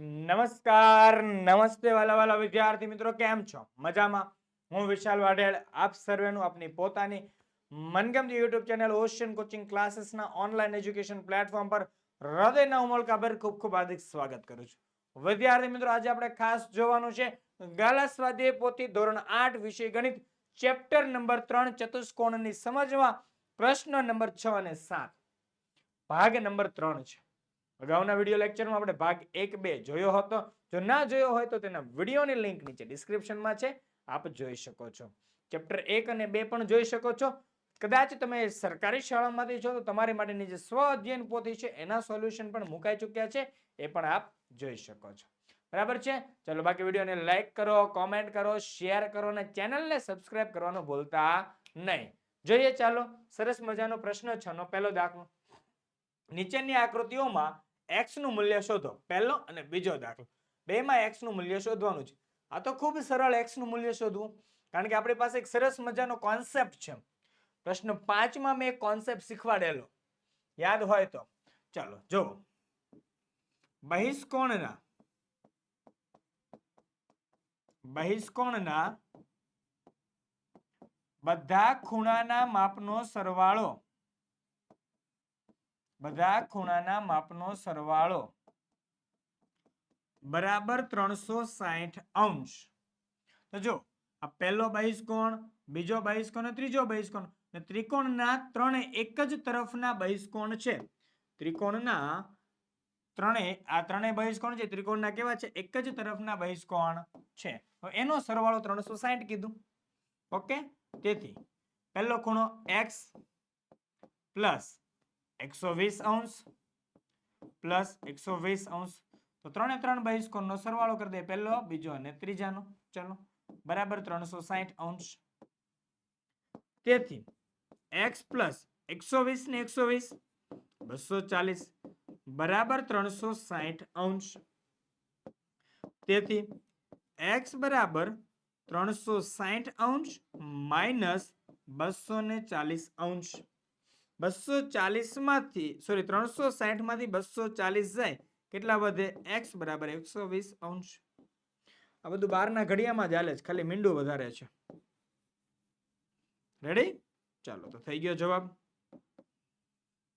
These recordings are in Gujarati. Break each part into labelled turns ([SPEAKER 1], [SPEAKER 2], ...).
[SPEAKER 1] નમસ્કાર, નમસ્તે વાલા વાલા વિદ્યાર્થી મિત્રો, કેમ છો? મજામાં? હું વિશાલ વાઢેલ, આપ સર્વેનું આપની પોતાની મનગમતી યુટ્યુબ ચેનલ ઓશિયન કોચિંગ ક્લાસીસના ઓનલાઈન એજ્યુકેશન પ્લેટફોર્મ પર હૃદયના ઉમળકાભેર ખૂબ ખૂબ હાર્દિક સ્વાગત કરું છું. વિદ્યાર્થી મિત્રો, આજે આપણે ખાસ જોવાનું છે ગાલા સ્વાધ્યાય પોથી ધોરણ આઠ વિષય ગણિત, ચેપ્ટર નંબર ત્રણ, ચતુષ્કોણની સમજવા પ્રશ્ન નંબર છ અને સાત. ભાગ નંબર ત્રણ છે. અગાઉના વીડિયો લેક્ચરમાં આપણે ભાગ એક બે જોયો હતો. જો ના જોયો હોય તો તેના વિડીયોની લિંક નીચે ડિસ્ક્રિપ્શનમાં છે. આપ જોઈ શકો છો. ચેપ્ટર એક અને બે પણ જોઈ શકો છો. કદાચ તમે સરકારી શાળામાંથી છો તો તમારી માટેની જે સ્વ અધ્યયન પોથી છે એના સોલ્યુશન પણ મુકાઈ ચૂક્યા છે. એ પણ આપ જોઈ શકો છો. બરાબર છે? ચલો બાકી વિડીયોને લાઇક કરો કોમેન્ટ કરો શેર કરો અને ચેનલને સબસ્ક્રાઇબ કરવાનું ભૂલતા નહીં. જોઈએ ચાલો, સરસ મજાનો પ્રશ્ન છે. નો પહેલો દાખલો. નીચેની આકૃતિઓમાં x નું મૂલ્ય શોધો, પહેલો અને બીજો દાખલો. બેમાં એક્સનું મૂલ્ય શોધવાનું છે. આ તો ખૂબ સરળ એક્સનું મૂલ્ય શોધવું, કારણ કે આપણી પાસે એક સરસ મજાનો કોન્સેપ્ટ છે. પ્રશ્ન પાંચમાં મેં કોન્સેપ્ટ શીખવાડેલો. યાદ હોય તો. ચાલો જો બહિષ્કોણના. બહિષ્કોણના બધા ખૂણાના માપનો સરવાળો બધા ખૂણાના માપનો સરવાળો બરાબર ત્રણસો સાઠ અંશ. તો જો, આ પહેલો બહિષ્કોણ, બીજો બહિષ્કોણ અને ત્રીજો બહિષ્કોણ. ત્રિકોણના ત્રણે એક જ તરફના બહિષ્કોણ છે. ત્રિકોણના ત્રણે, આ ત્રણેય બહિષ્કોણ છે, ત્રિકોણના કેવા છે? એક જ તરફના બહિષ્કોણ છે. તો એનો સરવાળો ત્રણસો સાઠ કીધું. ઓકે? તેથી, પહેલો ખૂણો એક્સ પ્લસ એકસો વીસ અંશ પ્લસ એકસો વીસ અંશ. તો ત્રણે ત્રણ બહિષ્કોણનો સરવાળો કરી દે પહેલો, બીજો અને ત્રીજાનો. ચલો, બરાબર ત્રણસો સાઠ અંશ. તેથી, એક્સ પ્લસ એકસો વીસ ને એકસો વીસ, બસો ચાલીસ, બરાબર ત્રણસો સાઠ અંશ. તેથી, એક્સ બરાબર ત્રણસો સાઠ અંશ માઇનસ બસો ને ચાલીસ અંશ. બસો ચાલીસમાંથી સોરી ત્રણસો સાઠ બસો ચાલીસ જાય. કેટલા વધે? એક્સ બરાબર એકસો વીસ અંશ. આ બધું બહારના ઘડિયામાં હાલે છે. ખાલી મીંડું વધારે છે. રેડી ચાલો, તો થઈ ગયો જવાબ.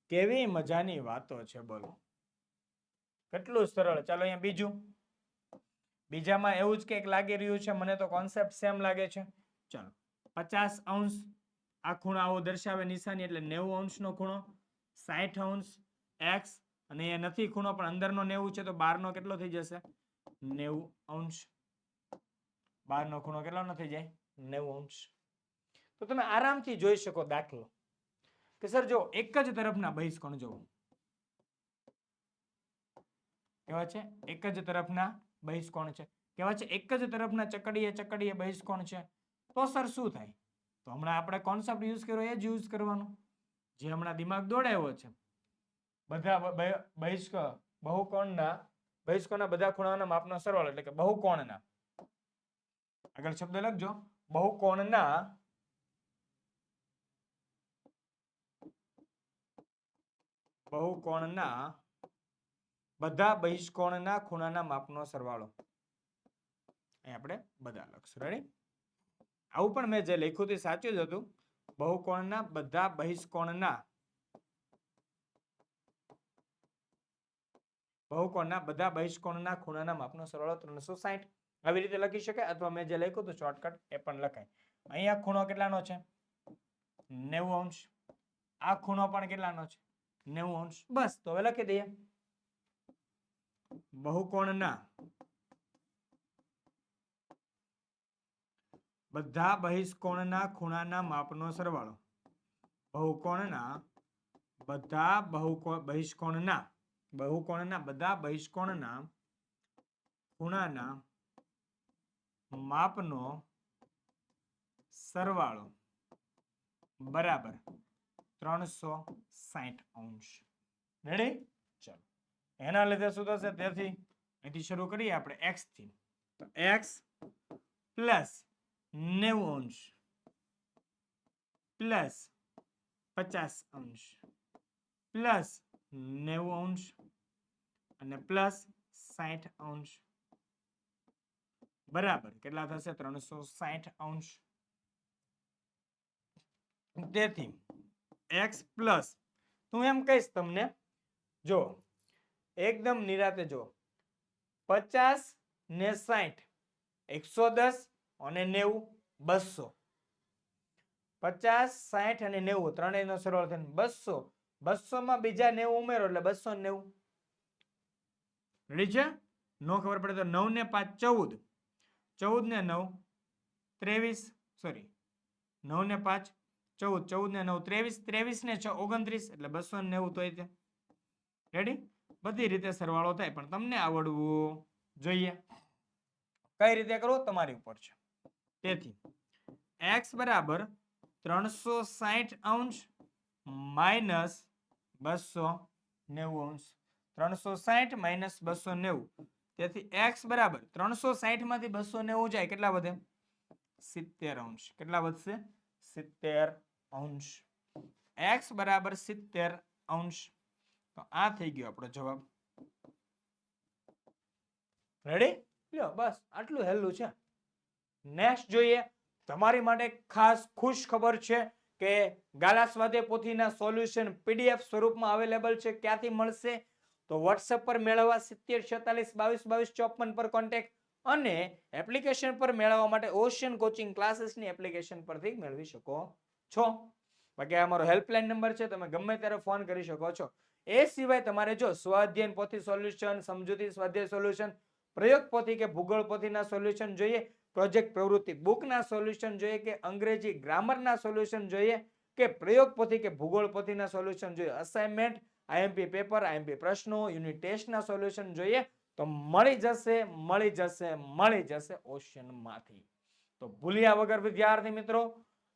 [SPEAKER 1] કેવી મજાની વાતો છે, બોલો. કેટલું સરળ. ચાલો અહીંયા બીજું. બીજામાં એવું જ કંઈક લાગી રહ્યું છે. મને તો કોન્સેપ્ટ સેમ લાગે છે. ચાલો, પચાસ અંશ. આ ખૂણાઓ દર્શાવે નિશાની એટલે નેવું અંશનો ખૂણો સાઠ અંશ, એક્સ, અને એ નથી ખૂણો, પણ અંદરનો નેવું છે તો બારનો કેટલો થઈ જશે? નેવું અંશ. બારનો ખૂણો કેટલો ન થઈ જાય? નેવું અંશ. તો તમે આરામથી જોઈ શકો દાખલો. કે સર, જો એક જ તરફના બહિષ્કોણ જોવો. કેવા છે? એક જ તરફના બહિષ્કોણ છે. કેવા છે? એક જ તરફના ચકડીએ ચકડીએ બહિષ્કોણ છે. તો સર, શું થાય? તો હમણાં આપણે કોન્સેપ્ટ યુઝ કર્યો, એ જ યુઝ કરવાનો, જે હમણાં દિમાગ દોડાવ્યો છે. બધા બહિષ્ક, બહુકોણના, બહિષ્કોના બધા ખૂણાના માપનો સરવાળો, એટલે કે બહુકોણના. આગળ શબ્દ લખજો. બહુકોણના બહુકોણના બધા બહિષ્કોણના ખૂણાના માપનો સરવાળો. અહીં આપણે બધા લખશું. રેડી આવું પણ મેં જે લખ્યું તે સાચું જ હતું. બહુકોણના બધા બહિષ્કોણના. બહુકોણના બધા બહિષ્કોણના ખૂણાના માપનો સરવાળો ત્રણસો સાઠ આવી રીતે લખી શકાય અથવા મેં જે લખ્યું હતું શોર્ટકટ એ પણ લખાય. અહીંયા ખૂણો કેટલાનો છે? નેવું અંશ. આ ખૂણો પણ કેટલાનો છે? નેવું અંશ. બસ, તો હવે લખી દઈએ. બહુકોણના બધા બહિષ્કોણના ખૂણાના માપનો સરવાળો. બહુકોણના, બધા બહુકોણ બહિષ્કોણના, બહુકોણના, બધા બહિષ્કોણના ખૂણાના માપનો સરવાળો. બરાબર. ત્રણસો સાઠ અંશ. રેડી ચલો. એના લીધે શું થશે? તેથી અહીંથી શરૂ કરીએ આપણે. એક્સથી. x પ્લસ નેવું અંશ. પ્લસ પચાસ અંશ. પ્લસ નેવું અંશ અને પ્લસ સાઠ અંશ. બરાબર, કેટલા થશે? ત્રણસો સાઠ અંશ. તેથી એક્સ પ્લસ હું એમ કહીશ તમને, જો, એકદમ નિરાતે જો, પચાસ ને સાઠ, એકસો દસ અને નેવું બસો. પચાસ, સાઠ અને નેવું ત્રણેયનો સરવાળો થઈને બસો બસો. માં બીજા નેવું ઉમેરો એટલે બસો નેવું. રેડી છે? નો ખબર પડે તો નવ ને પાંચ, ચૌદ. ચૌદ ને નવ, ત્રેવીસ સોરી નવ ને પાંચ, ચૌદ. ચૌદ ને નવ, ત્રેવીસ. ત્રેવીસ ને છ, ઓગણત્રીસ. એટલે બસો નેવું તે રેડી? બધી રીતે સરવાળો થાય. પણ તમને આવડવું જોઈએ. કઈ રીતે કરવો? તમારી ઉપર છે. તેથી એક્સ બરાબર ત્રણસો સાઠ અંશ માઇનસ બસો નેવું અંશ. ત્રણસો સાઠ માઇનસ બસો નેવું. તેથી એક્સ બરાબર ત્રણસો સાઠમાંથી બસો નેવું જાય કેટલા વધે? સિત્તેર અંશ. કેટલા વધશે? સિત્તેર અંશ. એક્સ બરાબર સિત્તેર અંશ. તો આ થઈ ગયો આપણો જવાબ. રેડી લ્યો, બસ, આટલું હેલું છે. નેક્સ્ટ જોઈએ. તમારી માટે ખાસ ખુશ ખબર છે કે ગાલા સ્વાધ્યાય પોથીના સોલ્યુશન પીડીએફ સ્વરૂપમાં અવેલેબલ છે. ક્યાંથી મળશે? તો વોટ્સએપ પર મેળવવા સિત્તેર છેતાલીસ બાવીસ બાવીસ ચોપન પર કોન્ટેક્ટ અને એપ્લિકેશન પર મેળવવા માટે ઓશિયન કોચિંગ ક્લાસીસની એપ્લિકેશન પરથી મેળવી શકો છો. બાકી અમારો હેલ્પલાઇન નંબર છે, તમે ગમે ત્યારે ફોન કરી શકો છો. એ સિવાય તમારે જો સ્વાધ્યાયન પોથી સોલ્યુશન સમજૂતી સ્વાધ્યાય સોલ્યુશન પ્રયોગ પોથી કે ભૂગોળ પોથીના સોલ્યુશન જોઈએ પ્રોજેક્ટ પ્રવૃત્તિ. બુકના સોલ્યુશન જોઈએ કે અંગ્રેજી ગ્રામરના સોલ્યુશન જોઈએ કે પ્રયોગ પોથી કે ભૂગોળ પોથીના સોલ્યુશન જોઈએ? અસાઇનમેન્ટ આઈએમપી પેપર આઈએમપી પ્રશ્નો યુનિટ ટેસ્ટના સોલ્યુશન જોઈએ તો મળી જશે મળી જશે મળી જશે ઓશનમાંથી. તો ભૂલ્યા વગર વિદ્યાર્થી મિત્રો,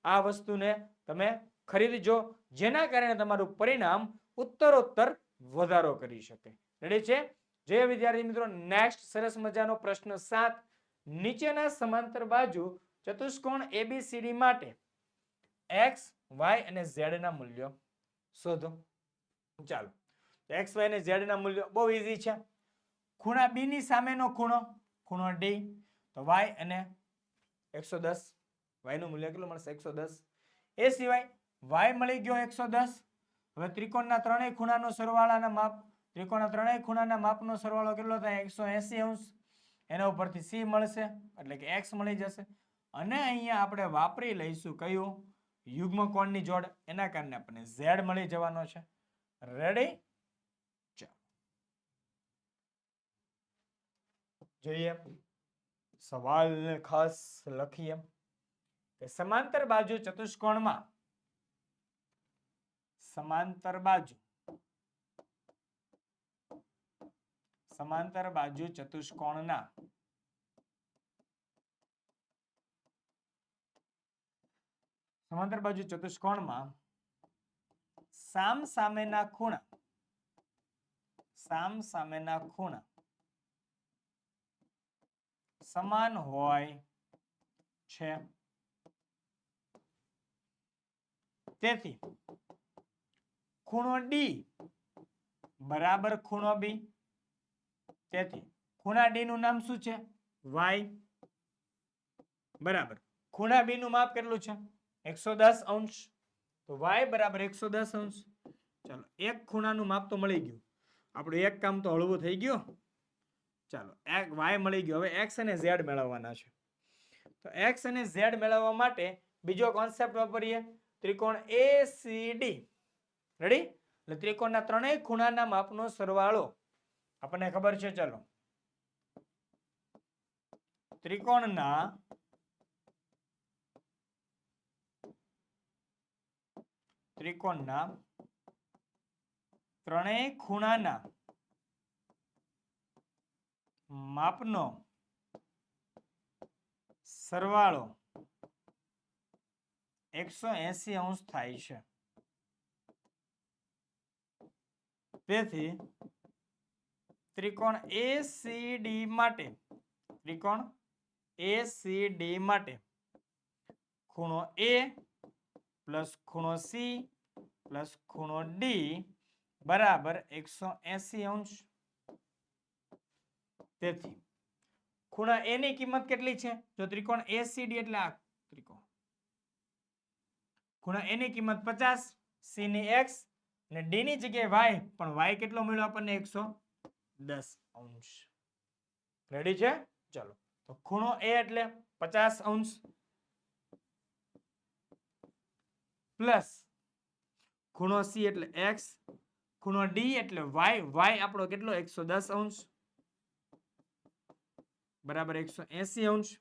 [SPEAKER 1] આ વસ્તુને તમે ખરીદજો, જેના કારણે તમારું પરિણામ ઉત્તરોત્તર વધારો કરી શકે. રેડી છે? જે વિદ્યાર્થી મિત્રો નેક્સ્ટ સરસ મજાનો પ્રશ્ન સાત. નીચેના સમાંતર બાજુ ચતુષ્કોણ એબીસીડી માટે એક્સ વાય અને ઝેડ ના મૂલ્યો શોધો. ચાલો. એક્સ વાય અને ઝેડ ના મૂલ્યો બહુ ઈઝી છે. ખૂણા બી ની સામેનો ખૂણો ખૂણો ડી તો વાય અને એકસો દસ. વાયનું મૂલ્ય કેટલું મળશે? એકસો દસ. એ સિવાય વાય મળી ગયો એકસો દસ. હવે ત્રિકોણના ત્રણેય ખૂણાનો સરવાળાના માપ, ત્રિકોણના ત્રણેય ખૂણાના માપનો સરવાળો કેટલો થાય? એકસો એસી અંશ. એના ઉપરથી સી મળશે, એટલે કે એક્સ મળી જશે. અને અહીંયા આપણે વાપરી લઈશું કયું? યુગ્મ કોણની જોડ, એના કારણે આપણને ઝેડ મળી જવાનો છે. રેડી જોઈએ. સવાલ ખાસ લખીએ. કે સમાંતર બાજુ ચતુષ્કોણમાં? સમાંતર બાજુ. સમાંતર બાજુ ચતુષ્કોણના સમાંતર બાજુ ચતુષ્કોણમાં સામ સામેના ખૂણા, સામ સામેના ખૂણા સમાન હોય છે. તેથી ખૂણો ડી બરાબર ખૂણો બી તેથી ખૂણા ડી નું નામ શું છે? વાય. બરાબર. ખૂણા બી નું માપ કેટલું છે? એકસો દસ અંશ. તો વાય બરાબર એકસો દસ અંશ. ચાલો, એક ખૂણાનું માપ તો મળી ગયું. આપણું એક કામ તો હળવું થઈ ગયું. ચાલો, એક વાય મળી ગયો. હવે એક્સ અને ઝેડ મેળવવાના છે. તો એક્સ અને ઝેડ મેળવવા માટે બીજો કોન્સેપ્ટ વાપરીએ. ત્રિકોણ એ સી ડી. રેડી એટલે ત્રિકોણના ત્રણેય ખૂણાના માપનો સરવાળો આપણને ખબર છે, ચલો. ત્રિકોણના ત્રિકોણના ત્રણેય ખૂણાના માપનો સરવાળો એકસો એસી અંશ થાય છે. તેથી ત્રિકોણ એસીડી માટે, ત્રિકોણ એસીડી માટે ખૂણો એ પ્લસ ખૂણો સી પ્લસ ખૂણો ડી બરાબર એકસો એસી અંશ. તેથી ખૂણા એ ની કિંમત કેટલી છે? જો ત્રિકોણ એસીડી એટલે આ ત્રિકોણ. ખૂણા એ ની કિંમત પચાસ સી ની એક્સ અને ડી ની જગ્યાએ વાય પણ વાય કેટલો મળ્યો આપણને? એકસો દસ અંશ. રેડી છે? ચલો. તો ખૂણો એ એટલે પચાસ અંશ પ્લસ ખૂણો સી એટલે એક્સ ખૂણો ડી એટલે વાય વાય આપણો કેટલો? એકસો દસ અંશ. બરાબર, એકસો એસી અંશ.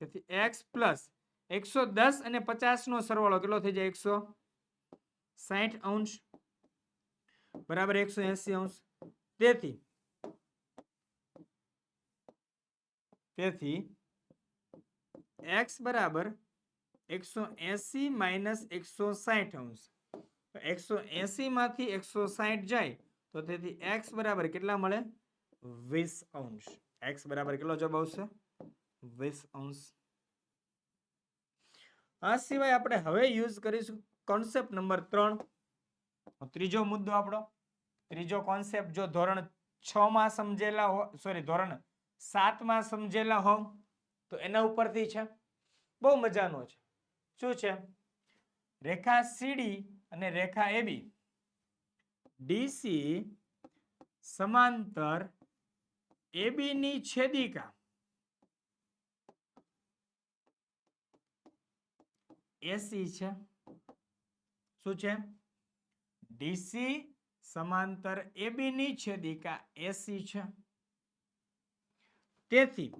[SPEAKER 1] તેથી એક્સ પ્લસ એકસો દસ અને પચાસ નો સરવાળો કેટલો થઈ જાય? એકસો સાહીઠ અંશ. બરાબર, એકસો એસી અંશ. તેથી તેથી એક્સ બરાબર એકસો એસી માઇનસ એકસો સાઠ અંશ. એકસો એસી માંથી એકસો સાઠ જાય, તો તેથી એક્સ બરાબર કેટલા મળે? વીસ અંશ. એક્સ બરાબર કેટલો જવાબ આવશે? વીસ અંશ. આ સિવાય આપણે હવે યુઝ કરીશું કોન્સેપ્ટ નંબર ત્રણ. ત્રીજો મુદ્દો આપણો. ત્રીજો કોન્સેપ્ટ જો ધોરણ છ માં સમજેલા હો સોરી ધોરણ સાતમાં સમજેલા હો તો એના ઉપરથી છે, બહુ મજાનો છે. શું છે? રેખા સીડી અને રેખા એબી ડીસી સમાંતર એબી ની છેદિકા. એસી છે. શું છે? ડીસી સમાંતર એબી ની છેદિકા એસી છે. તેથી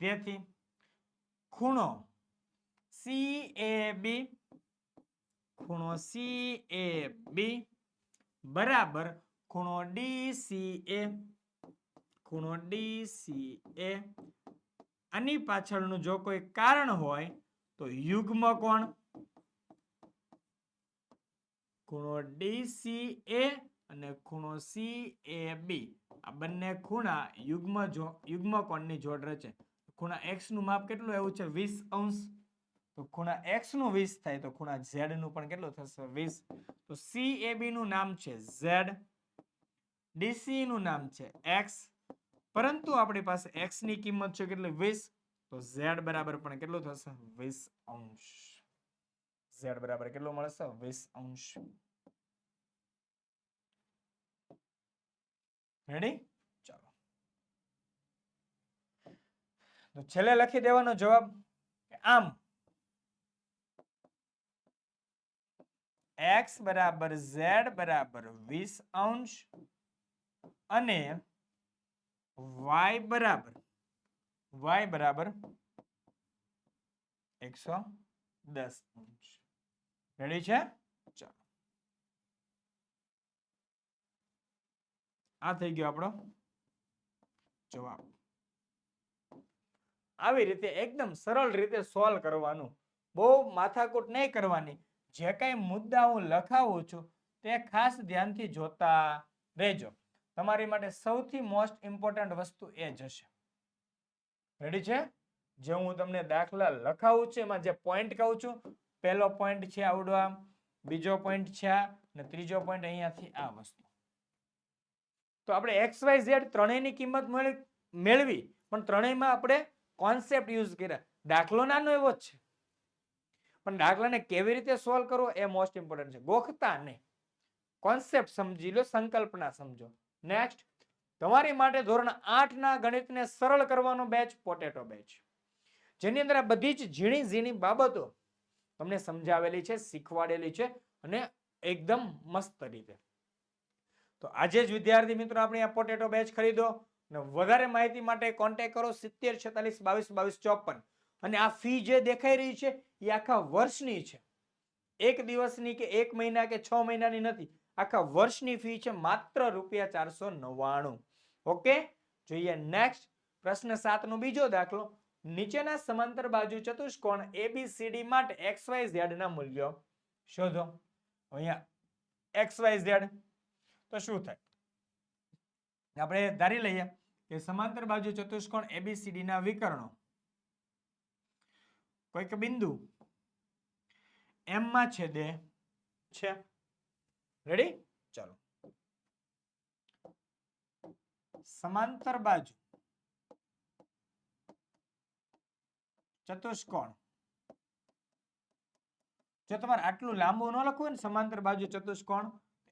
[SPEAKER 1] તેથી ખૂણો સી એ બી ખૂણો સી એ બી બરાબર ખૂણો ડી સી એ ખૂણો ડી સી એ આની પાછળનું જો કોઈ કારણ હોય તો યુગ્મ કોણ? ખૂણો ડી સી એ અને ખૂણો સી એ બી આ બંને ખૂણા યુગ્મ જો, યુગ્મ કોણની જોડ રચે ખૂણા એક્સનું માપ કેટલું? એવું છે વીસ અંશ. તો ખૂણા એક્સનું વીસ થાય તો ખૂણા ઝેડનું પણ કેટલું થશે? વીસ. તો સી એ બી નું નામ છે ઝેડ ડીસી નું નામ છે એક્સ પરંતુ આપણી પાસે એક્સની કિંમત છે કેટલી? વીસ. તો ઝેડ બરાબર પણ કેટલું થશે? વીસ અંશ. ઝેડ બરાબર. કેટલો મળશે વીસ અંશ. રેડી ચાલો. તો છેલ્લે લખી દેવાનો જવાબ આમ. એક્સ બરાબર ઝેડ બરાબર વીસ અંશ અને વાય બરાબર વાય બરાબર એકસો દસ અંશ. રેડી છે? ચાલો. આ થઈ ગયો આપણો જવાબ. આવી રીતે એકદમ સરળ રીતે સોલ્વ કરવાનું. બહુ માથાકૂટ નહીં કરવાની. જે કાંઈ મુદ્દા હું લખાવું છું તે ખાસ ધ્યાનથી જોતા રહેજો. તમારી માટે સૌથી મોસ્ટ ઇમ્પોર્ટન્ટ વસ્તુ એ જ હશે. રેડી છે? જે હું તમને દાખલા લખાવું છું એમાં જે પોઈન્ટ કહું છું પહેલો પોઈન્ટ છે આવડો આમ બીજો પોઈન્ટ છે અને ત્રીજો પોઈન્ટ અહીંયાથી આ વસ્તુ. તો આપણે એક્સ વાય ઝેડ ત્રણેયની કિંમત મેળવી, પણ ત્રણેયમાં આપણે કોન્સેપ્ટ યુઝ કર્યા. દાખલો નાનો એવો જ છે. પણ દાખલાને કેવી રીતે સોલ્વ કરવો એ મોસ્ટ ઇમ્પોર્ટન્ટ છે. ગોખતા નહીં કોન્સેપ્ટ સમજી લો, સંકલ્પના સમજો. નેક્સ્ટ તમારી માટે ધોરણ આઠ ના ગણિતને સરળ કરવાનો બેચ પોટેટો બેચ જેની અંદર આ બધી જ ઝીણી ઝીણી બાબતો તમને સમજાવેલી છે, શીખવાડેલી છે અને એકદમ મસ્ત રીતે. તો આજે જ વિદ્યાર્થી મિત્રો આપણે આ પોટેટો બેચ ખરીદો અને વધારે માહિતી માટે કોન્ટેક કરો સિત્તેર છેતાલીસ બાવીસ બાવીસ ચોપન. અને આ ફી જે દેખાઈ રહી છે, એ આખા વર્ષની છે. એક દિવસની કે એક મહિના કે છ મહિનાની નથી. આખા વર્ષની ફી છે માત્ર રૂપિયા ચારસો નવ્વાણું. ઓકે? જોઈએ નેક્સ્ટ પ્રશ્ન સાતનો બીજો દાખલો. નીચેના સમાંતર બાજુ ચતુષ્કોણ એબીસીડી માટે એક્સ વાય ઝેડ ના મૂલ્યો શોધો. અહીંયા એક્સ વાય ઝેડ તો શું થાય? આપણે ધારી લઈએ કે સમાંતર બાજુ ચતુષ્કોણ એબીસીડી ના વિકર્ણો. કોઈક બિંદુ એમ માં છેદે છે. રેડી ચાલો. સમાંતર બાજુ ચતુષ્કોણ. જો તમારે આટલું લાંબુ ન લખવું ને સમાંતર બાજુ ચતુષ્કોણ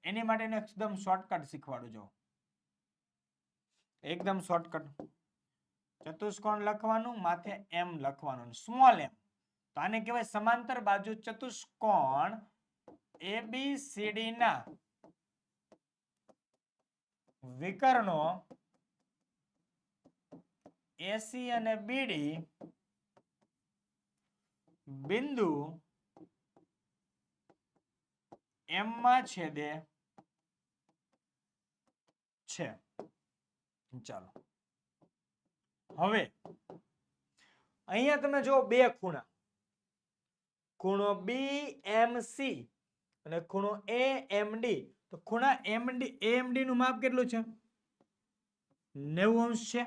[SPEAKER 1] એની માટે એકદમ શોર્ટકટ શીખવાડું જો. એકદમ શોર્ટકટ ચતુષ્કોણ લખવાનું, માથે એમ લખવાનું સ્મોલ એમ તો આને કહેવાય સમાંતર બાજુ ચતુષ્કોણ એબીસીડી ના વિકર્ણો એસી અને બીડી બિંદુ એમ માં છેદે છે. ચાલો. હવે, અહીંયા તમે જો બે ખૂણા. ખૂણો બી એમ સી અને ખૂણો એ એમ ડી તો ખૂણા એમ ડી એમ નું માપ કેટલું છે? નેવું અંશ છે.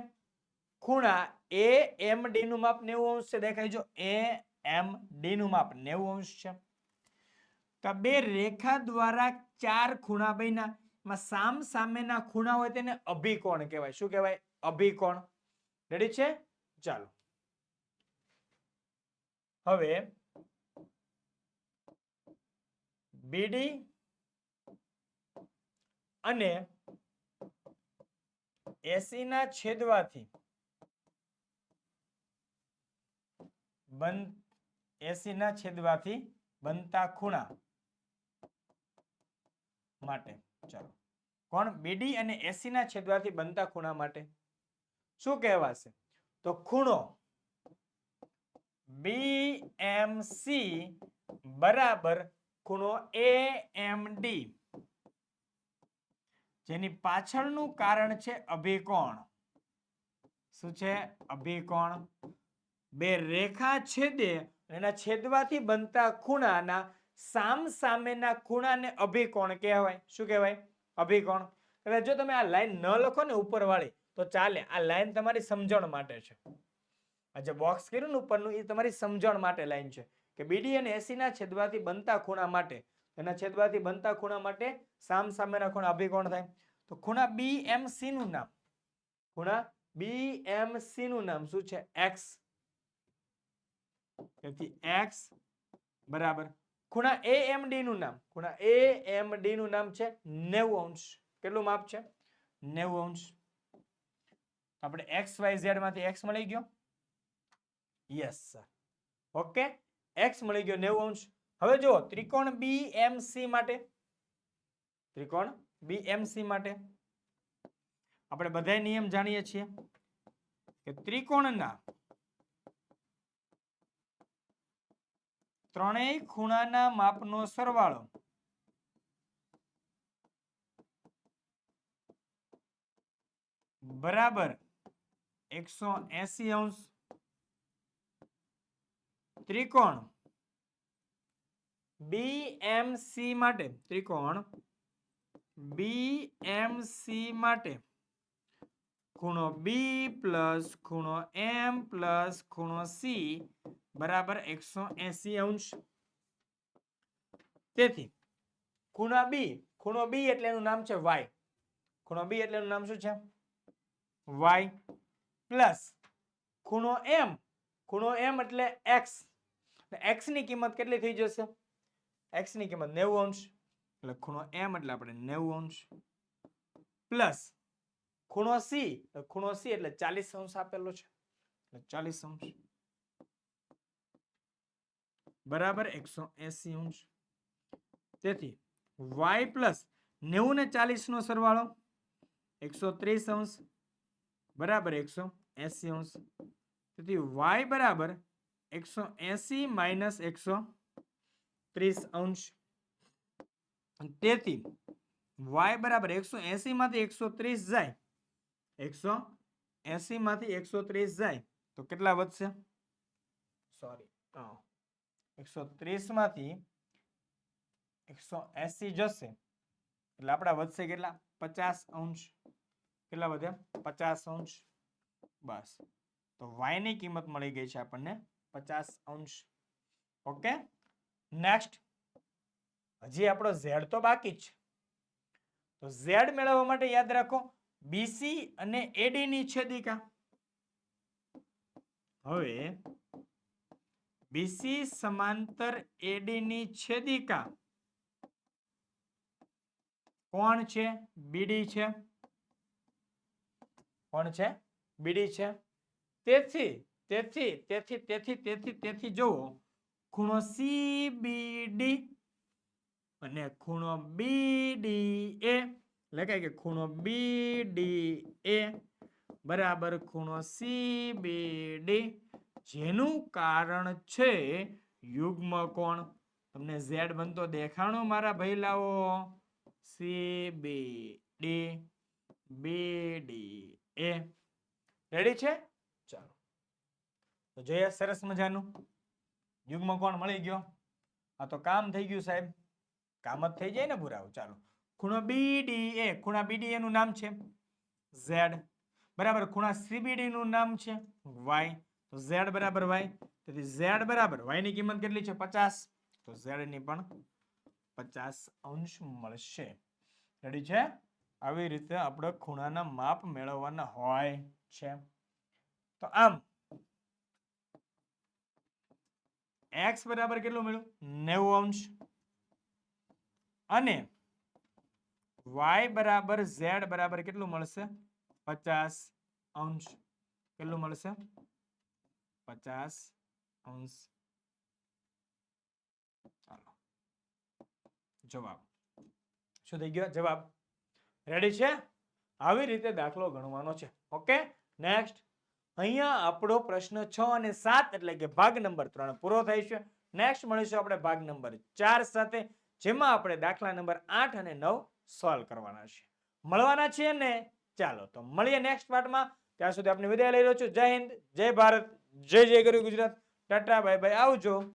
[SPEAKER 1] ખૂણા એ એમ ડી નું માપ નેવું અંશ છે. દેખાય જો એ એમ ડીનું માપ નેવું અંશ છે. તો બે રેખા દ્વારા ચાર ખૂણા બન્યા. એમાં સામ સામેના ખૂણા હોય તેને અભિકોણ કહેવાય. શું કહેવાય? અભિકોણ. રેડી છે? ચાલો. હવે બીડી અને એસી ના છેદવાથી બન એસી ના છેદવાથી બનતા ખૂણા માટે. ચાલો. કોણ? બીડી અને એસી ના છેદવાથી બનતા ખૂણા માટે. શું કહેવાશે? તો ખૂણો બી એમ સી બરાબર ખૂણો એ એમ ડી જેની પાછળનું કારણ છે અભિકોણ. શું છે? અભિકોણ. બે રેખા છેદે એના છેદવાથી બનતા ખૂણાના સામ સામેના ખૂણાને અભિકોણ કહેવાય. શું કહેવાય? અભિકોણ. એટલે જો તમે આ લાઈન ન લખો ને ઉપરવાળી, તો ચાલે. આ લાઈન તમારી સમજણ માટે છે. આ જે બોક્સ કર્યું ને ઉપરનું, એ તમારી સમજણ માટે લાઈન છે. કે બીડી અને એસીના છેદવાથી બનતા ખૂણા માટે, એના છેદવાથી બનતા ખૂણા માટે સામ સામેના ખૂણા અભિકોણ થાય. તો ખૂણા બી એમ સી નું નામ. ખૂણા બી એમ સી નું નામ શું છે? એક્સ તેથી એક્સ બરાબર ખૂણા એ એમ ડી નું નામ ખૂણા એ એમ ડી નું નામ છે નેવું અંશ. કેટલું માપ છે? નેવું અંશ. આપણે એક્સ વાય ઝેડમાંથી એક્સ મળી ગયો? યસ સર ઓકે એક્સ મળી ગયો નેવું અંશ. હવે જો ત્રિકોણ બી એમ સી માટે. ત્રિકોણ બી એમ સી માટે. આપણે બધા નિયમ જાણીએ છીએ કે ત્રિકોણના ત્રણેય ખૂણાના માપનો સરવાળો. બરાબર એકસો એસી અંશ. ત્રિકોણ. બી એમ સી માટે, ત્રિકોણ. બી એમ સી માટે, ખૂણો બી પ્લસ ખૂણો એમ પ્લસ ખૂણો સી બરાબર એકસો એસી અંશ. તેથી, ખૂણા બી ખૂણો બી એટલે એનું નામ છે વાય ખૂણો બી એટલે નામ શું છે? વાય પ્લસ ખૂણો એમ ખૂણો એમ એટલે એક્સ એક્સની કિંમત કેટલી થઈ જશે? એક્સની કિંમત નેવું અંશ. એટલે ખૂણો એમ એટલે આપણે નેવું અંશ. પ્લસ ખૂણો સી ખૂણો સી એટલે ચાલીસ અંશ આપેલો છે. એટલે ચાલીસ અંશ. બરાબર એકસો એસી અંશ. તેથી વાય પ્લસ નેવું ને ચાલીસ નો સરવાળો એકસો ત્રીસ અંશ, બરાબર એકસો એસી અંશ. તેથી વાય બરાબર એકસો એસી માઇનસ એકસો ત્રીસ અંશ. તેથી વાય બરાબર એકસો એસી માંથી એકસો ત્રીસ જાય. એકસો એસી માંથી એકસો ત્રીસ જાય. તો કેટલા વધશે? સોરી એકસો ત્રીસમાંથી એકસો એસી જશે. એટલે આપણા વધશે કેટલા? પચાસ અંશ. કેટલા વધે? પચાસ અંશ. બસ. તો વાયની કિંમત મળી ગઈ છે આપણને પચાસ અંશ. ઓકે? નેક્સ્ટ હજી આપણો ઝેડ તો બાકી જ છે. તો ઝેડ મેળવવા માટે યાદ રાખો બીસી અને એડી ની છેદિકા હવે બીસી સમાંતર એડી ની છેદિકા. કોણ છે? બીડી છે. કોણ છે? બીડી છે. તેથી તેથી તેથી તેથી તેથી તેથી જુઓ. ખૂણો સીબીડી અને ખૂણો બીડી એ લખાય કે ખૂણો બીડી એ બરાબર ખૂણો સીબીડી જેનું કારણ છે યુગ્મ કોણ? તમને ઝેડ બનતો દેખાણો મારા ભૈલાઓ સી, બે, D, B BD A. Ready છે? ચાલો. તો જોઈએ સરસ મજાનું. યુગ્મ કોણ મળી ગયો? આ તો કામ થઈ ગયું સાહેબ. કામ જ થઈ જાય ને ભૂરાવું ચાલો. ખૂણો બીડીએ ખૂણા બીડીએ નું નામ છે. ઝેડ. બરાબર. ખૂણા સીબીડી નું નામ છે. વાય. તો ઝેડ બરાબર વાય તેથી ઝેડ બરાબર વાયની કિંમત કેટલી છે? પચાસ. તો ઝેડની પણ પચાસ અંશ મળશે. રેડી છે? આવી રીતે આપણે ખૂણાના માપ મેળવવાના હોય છે. તો આમ એક્સ બરાબર કેટલું મળ્યું? નેવું અંશ. અને વાય બરાબર ઝેડ બરાબર કેટલું મળશે? પચાસ અંશ. કેટલું મળશે? પચાસ અંશ ચાલો, જવાબ. શું થઈ ગયો? જવાબ. રેડી છે? આવી રીતે દાખલો ગણવાનો છે. ઓકે નેક્સ્ટ અહીંયા આપણો પ્રશ્ન છ અને સાત એટલે કે ભાગ નંબર ત્રણ પૂરો થાય છે. નેક્સ્ટ મળીશું આપણે ભાગ નંબર ચાર સાથે, જેમાં આપણે દાખલા નંબર આઠ અને નવ સોલ્વ કરવાના છે. મળવાના છીએ ને? ચાલો, તો મળીએ નેક્સ્ટ પાર્ટમાં ત્યાં સુધી આપણે વિદાય લઈ રહ્યો છું. જય હિન્દ, જય ભારત. જય જય ગરુ ગુજરાત. Tata bye bye. આવજો.